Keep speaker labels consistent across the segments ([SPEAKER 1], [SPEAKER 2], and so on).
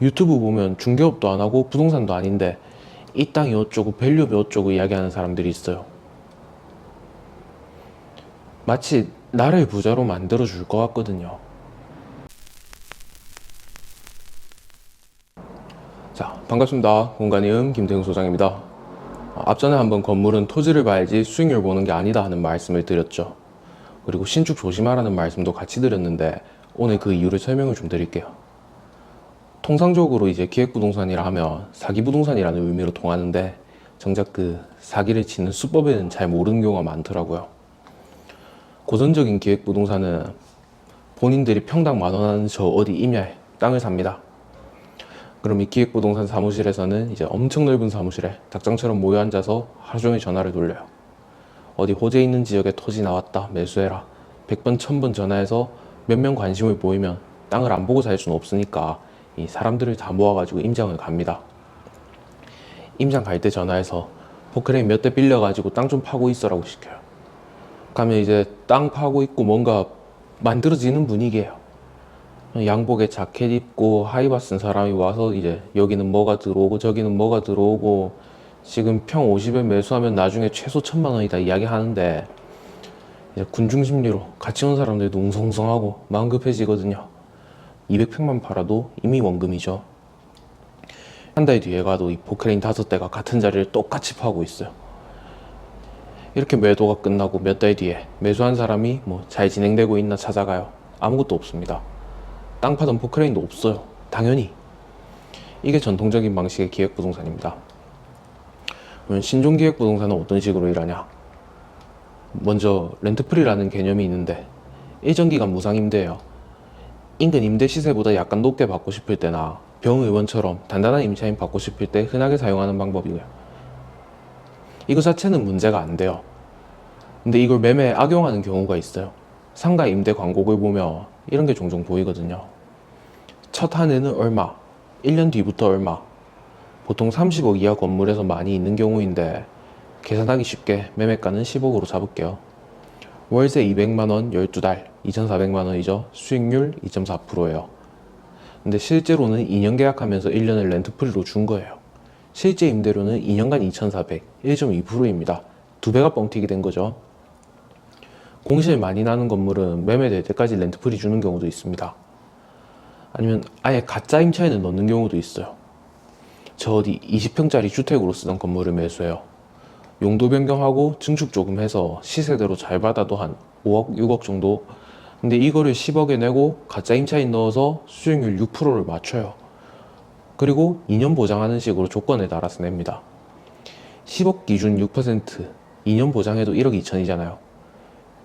[SPEAKER 1] 유튜브 보면 중개업도 안 하고 부동산도 아닌데 이 땅이 어쩌고 밸류업이 어쩌고 이야기하는 사람들이 있어요. 마치 나를 부자로 만들어 줄 것 같거든요. 자, 반갑습니다. 공간이음 김태형 소장입니다. 어, 앞전에 한번 건물은 토지를 봐야지 수익률 보는 게 아니다 하는 말씀을 드렸죠. 그리고 신축 조심하라는 말씀도 같이 드렸는데 오늘 그 이유를 설명을 좀 드릴게요. 통상적으로 이제 기획부동산이라 하면 사기부동산이라는 의미로 통하는데 정작 그 사기를 치는 수법에는 잘 모르는 경우가 많더라고요. 고전적인 기획부동산은 본인들이 평당 만 원 하는 저 어디 임야에 땅을 삽니다. 그럼 이 기획부동산 사무실에서는 이제 엄청 넓은 사무실에 닭장처럼 모여 앉아서 하루 종일 전화를 돌려요. 어디 호재 있는 지역에 토지 나왔다 매수해라 100번 1000번 전화해서 몇 명 관심을 보이면 땅을 안 보고 살 수는 없으니까 이 사람들을 다 모아가지고 임장을 갑니다. 임장 갈 때 전화해서 포크레인 몇 대 빌려가지고 땅 좀 파고 있어라고 시켜요. 가면 이제 땅 파고 있고 뭔가 만들어지는 분위기예요. 양복에 자켓 입고 하이바 쓴 사람이 와서 이제 여기는 뭐가 들어오고 저기는 뭐가 들어오고 지금 평 50에 매수하면 나중에 최소 천만 원이다 이야기 하는데 이제 군중 심리로 같이 온 사람들도 웅성성하고 마음 급해지거든요. 200평만 팔아도 이미 원금이죠. 한 달 뒤에 가도 이 포크레인 다섯 대가 같은 자리를 똑같이 파고 있어요. 이렇게 매도가 끝나고 몇 달 뒤에 매수한 사람이 뭐 잘 진행되고 있나 찾아가요. 아무것도 없습니다. 땅 파던 포크레인도 없어요. 당연히. 이게 전통적인 방식의 기획부동산입니다. 그러면 신종 기획부동산은 어떤 식으로 일하냐? 먼저 렌트프리라는 개념이 있는데 일정기간 무상임대예요. 인근 임대 시세보다 약간 높게 받고 싶을 때나 병의원처럼 단단한 임차인 받고 싶을 때 흔하게 사용하는 방법이고요. 이거 자체는 문제가 안 돼요. 근데 이걸 매매에 악용하는 경우가 있어요. 상가 임대 광고를 보면 이런 게 종종 보이거든요. 첫 한 해는 얼마, 1년 뒤부터 얼마, 보통 30억 이하 건물에서 많이 있는 경우인데 계산하기 쉽게 매매가는 10억으로 잡을게요. 월세 200만원 12달 2,400만원이죠. 수익률 2.4%예요. 근데 실제로는 2년 계약하면서 1년을 렌트프리로 준 거예요. 실제 임대료는 2년간 2,400, 1.2%입니다. 두 배가 뻥튀기 된 거죠. 공실 많이 나는 건물은 매매될 때까지 렌트프리 주는 경우도 있습니다. 아니면 아예 가짜 임차인을 넣는 경우도 있어요. 저 어디 20평짜리 주택으로 쓰던 건물을 매수해요. 용도 변경하고 증축 조금 해서 시세대로 잘 받아도 한 5억, 6억 정도. 근데 이거를 10억에 내고 가짜 임차인 넣어서 수익률 6%를 맞춰요. 그리고 2년 보장하는 식으로 조건에 따라서 냅니다. 10억 기준 6%, 2년 보장해도 1억 2천이잖아요.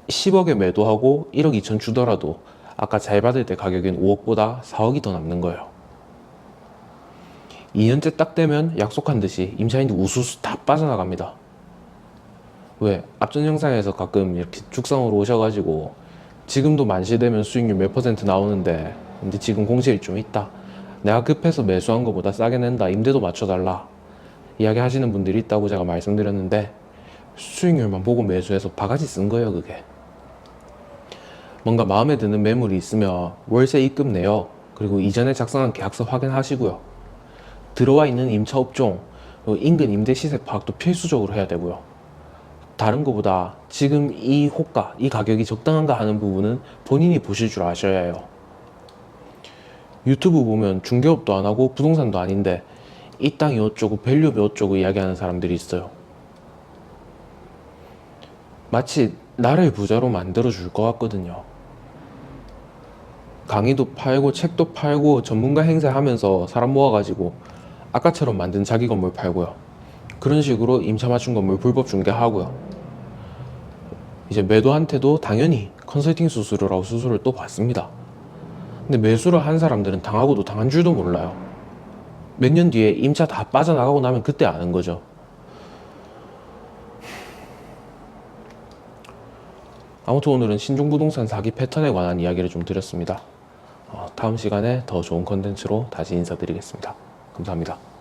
[SPEAKER 1] 10억에 매도하고 1억 2천 주더라도 아까 잘 받을 때 가격인 5억보다 4억이 더 남는 거예요. 2년째 딱 되면 약속한 듯이 임차인들 우수수 다 빠져나갑니다. 왜? 앞전 영상에서 가끔 이렇게 죽상으로 오셔가지고 지금도 만시되면 수익률 몇 퍼센트 나오는데 근데 지금 공실이 좀 있다. 내가 급해서 매수한 것보다 싸게 낸다. 임대도 맞춰달라. 이야기 하시는 분들이 있다고 제가 말씀드렸는데 수익률만 보고 매수해서 바가지 쓴 거예요, 그게. 뭔가 마음에 드는 매물이 있으면 월세 입금 내요. 그리고 이전에 작성한 계약서 확인하시고요. 들어와 있는 임차 업종, 그리고 인근 임대 시세 파악도 필수적으로 해야 되고요. 다른 것보다 지금 이 호가, 이 가격이 적당한가 하는 부분은 본인이 보실 줄 아셔야 해요. 유튜브 보면 중개업도 안 하고 부동산도 아닌데 이 땅이 어쩌고 밸류업이 어쩌고 이야기하는 사람들이 있어요. 마치 나를 부자로 만들어 줄 것 같거든요. 강의도 팔고 책도 팔고 전문가 행사하면서 사람 모아가지고 아까처럼 만든 자기 건물 팔고요. 그런 식으로 임차 맞춘 건물 불법 중개하고요. 이제 매도한테도 당연히 컨설팅 수수료라고 수수료를 또 받습니다. 근데 매수를 한 사람들은 당하고도 당한 줄도 몰라요. 몇 년 뒤에 임차 다 빠져나가고 나면 그때 아는 거죠. 아무튼 오늘은 신종 부동산 사기 패턴에 관한 이야기를 좀 드렸습니다. 어, 다음 시간에 더 좋은 컨텐츠로 다시 인사드리겠습니다. 감사합니다.